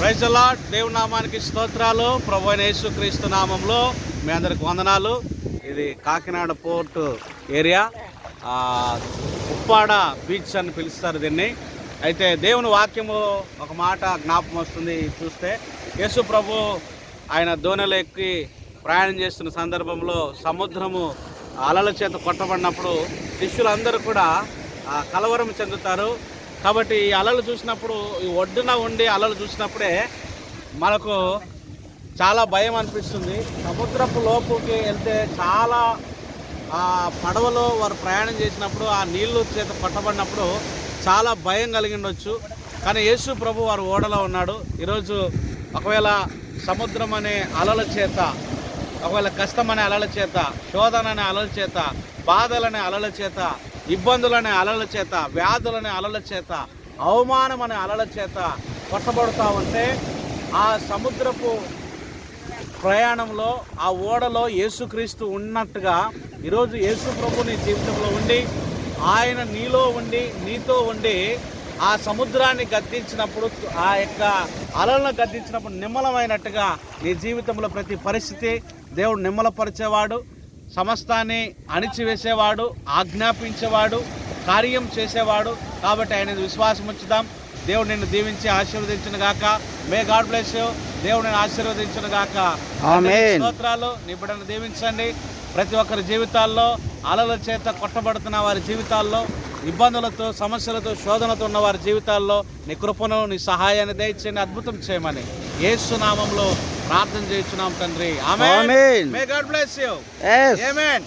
ప్రైజలా దేవునామానికి స్తోత్రాలు. ప్రభు అయిన యేసుక్రీస్తు నామంలో మీ అందరికి వందనాలు. ఇది Kakinada port area. Uppada beach అని పిలుస్తారు దీన్ని. అయితే దేవుని వాక్యము ఒక మాట జ్ఞాపకం వస్తుంది చూస్తే యేసు ప్రభు ఆయన దోణిలో ఎక్కి ప్రయాణం చేస్తున్న సందర్భంలో సముద్రము అలల చేత కొట్టబడినప్పుడు శిష్యులందరూ కూడా కలవరం చెందుతారు. కాబట్టి ఈ అలలు చూసినప్పుడు ఈ ఒడ్డున ఉండి అలలు చూసినప్పుడే మనకు చాలా భయం అనిపిస్తుంది. సముద్రపు లోపుకి వెళ్తే చాలా ఆ పడవలో వారు ప్రయాణం చేసినప్పుడు ఆ నీళ్ళు చేత పట్టబడినప్పుడు చాలా భయం కలిగిండొచ్చు. కానీ యేసు ప్రభు వారు ఓడలో ఉన్నాడు. ఈరోజు ఒకవేళ సముద్రం అనే అలల చేత ఒకవేళ కష్టం అనే అలల చేత శోధన అనే అలల చేత బాధలనే అలల చేత ఇబ్బందులనే అలల చేత వ్యాధులనే అలల చేత అవమానం అనే అలల చేత కొట్టబడుతూ ఉంటే ఆ సముద్రపు ప్రయాణంలో ఆ ఓడలో యేసుక్రీస్తు ఉన్నట్టుగా ఈరోజు యేసు ప్రభు నీ జీవితంలో ఉండి ఆయన నీలో ఉండి నీతో ఉండి ఆ సముద్రాన్ని గద్దించినప్పుడు ఆ యొక్క అలలను గద్దించినప్పుడు నిమ్మలమైనట్టుగా నీ జీవితంలో ప్రతి పరిస్థితి దేవుడు నిమ్మలపరిచేవాడు. సమస్తాన్ని అణిచివేసేవాడు ఆజ్ఞాపించేవాడు కార్యం చేసేవాడు. కాబట్టి ఆయన విశ్వాసం ఉంచుదాం. దేవుడు నిన్ను దీవించి ఆశీర్వదించిన గాక. May God bless you. దేవుడు నేను ఆశీర్వదించిన గాక. స్తోత్రాలు. నీ బిడ్డను దీవించండి. ప్రతి ఒక్కరి జీవితాల్లో అలల చేత కొట్టబడుతున్న వారి జీవితాల్లో ఇబ్బందులతో సమస్యలతో శోధనతో ఉన్న వారి జీవితాల్లో నీ కృపను నీ సహాయాన్ని దయచేయండి. అద్భుతం చేయమని. యేసు నామంలో ప్రార్థన చేయించున్నాం తండ్రి. ఆమె ఆమేన్. May God bless you amen